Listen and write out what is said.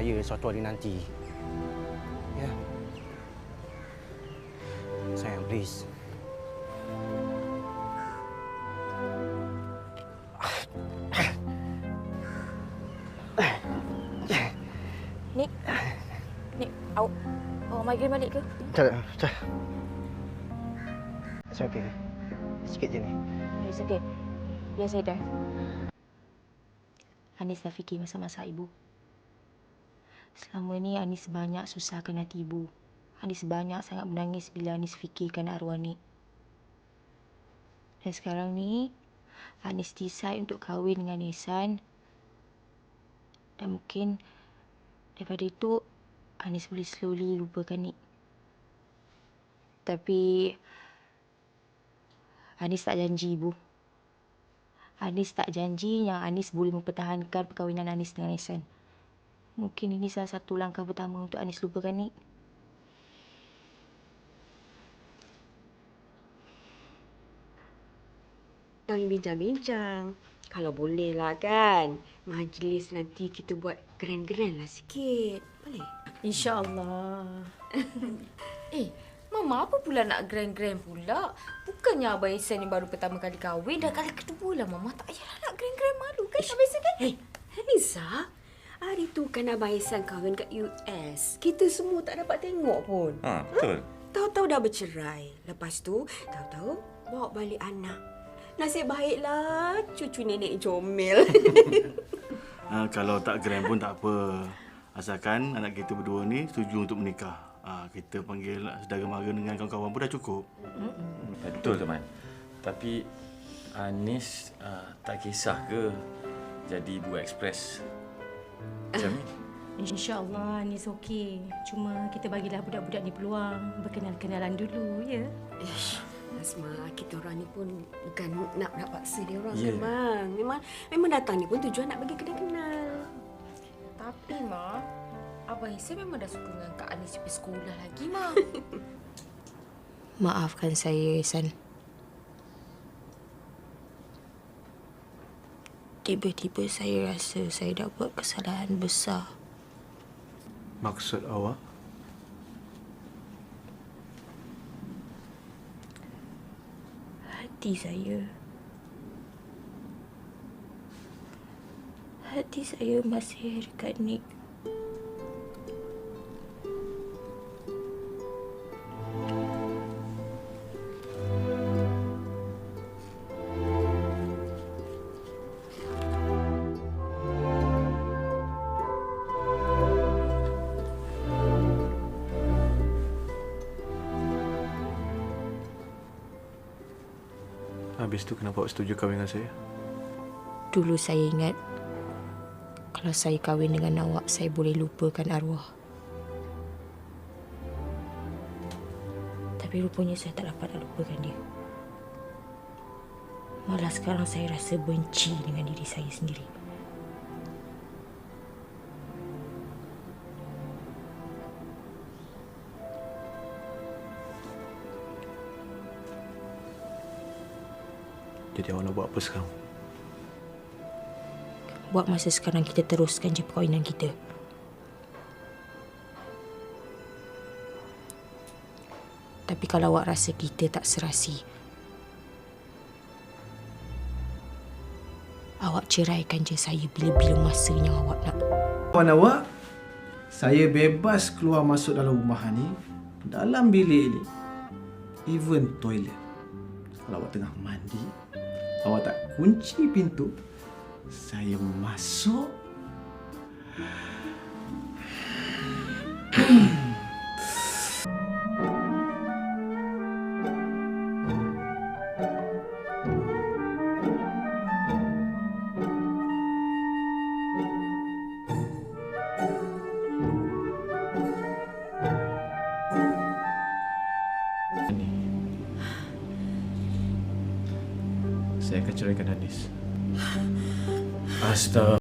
saya suatu hari nanti. Ya. Sayang, please. Nik. Nik, awak awak migraine balik ke? Tak, tak. Saya okey. Sikit je ni. It's okay. Biar saya drive. Anis dah fikir masa-masa ibu. Selama ni Anis banyak susahkan hati ibu. Anis banyak sangat menangis bila Anis fikirkan arwah ni. Dan sekarang ni, Anis decide untuk kahwin dengan Nisan. Dan mungkin daripada itu, Anis boleh slowly lupakan ni. Tapi, Anis tak janji ibu. Anis tak janji yang Anis boleh mempertahankan perkahwinan Anis dengan Ihsan. Mungkin ini salah satu langkah pertama untuk Anis lupakan ni. Kami bincang-bincang. Kalau boleh lah kan. Majlis nanti kita buat grand-grand lah sikit. Boleh? InsyaAllah. eh, Mama apa pula nak grand-grand pula? Bukannya Abang Ihsan ni baru pertama kali kahwin, dah kali kedua lah Mama. Tak payahlah nak grand-grand malu kan Abang Ihsan kan? Hei, Nisa. Hari tu kan Abang Ihsan kahwin kat US. Kita semua tak dapat tengok pun. Ha, betul. Tahu-tahu dah bercerai. Lepas tu, tahu-tahu bawa balik anak. Nasib baiklah cucu nenek comel. Ha, kalau tak grand pun tak apa. Asalkan anak kita berdua ni setuju untuk menikah. Ha, kita panggil saudara mara dengan kawan-kawan pun dah cukup. Betul teman. Tapi Anis uh, tak kisah ke jadi ibu ekspres macam ni? InsyaAllah Anis okey. Cuma kita bagilah budak-budak ni peluang berkenal-kenalan dulu, ya? Ish, Asma, kita orang ni pun bukan nak nak paksa dia orang yeah. memang. Memang memang datang ni pun tujuan nak bagi kenal-kenal. Tapi, Ma, Abang Ihsan memang dah suka dengan Kak Anis pergi sekolah lagi, Ma. Maafkan saya, Ihsan. Tiba-tiba saya rasa saya dah buat kesalahan besar. Maksud awak? Hati saya. Hati saya masih dekat Nick. Habis tu kenapa awak setuju kahwin dengan saya? Dulu saya ingat kalau saya kahwin dengan awak, saya boleh lupakan arwah. Tapi rupanya saya tak dapat nak lupakan dia. Malah sekarang saya rasa benci dengan diri saya sendiri. Jadi awak nak buat apa sekarang? Buat masa sekarang kita teruskan je perkahwinan kita. Tapi kalau awak rasa kita tak serasi, awak ceraikan je saya bila-bila masanya awak nak. Puan awak, saya bebas keluar masuk dalam rumah ni, dalam bilik ni, even toilet. Kalau awak tengah mandi, awak tak kunci pintu, saya masuk. Saya akan ceraikan Anis. Astaga.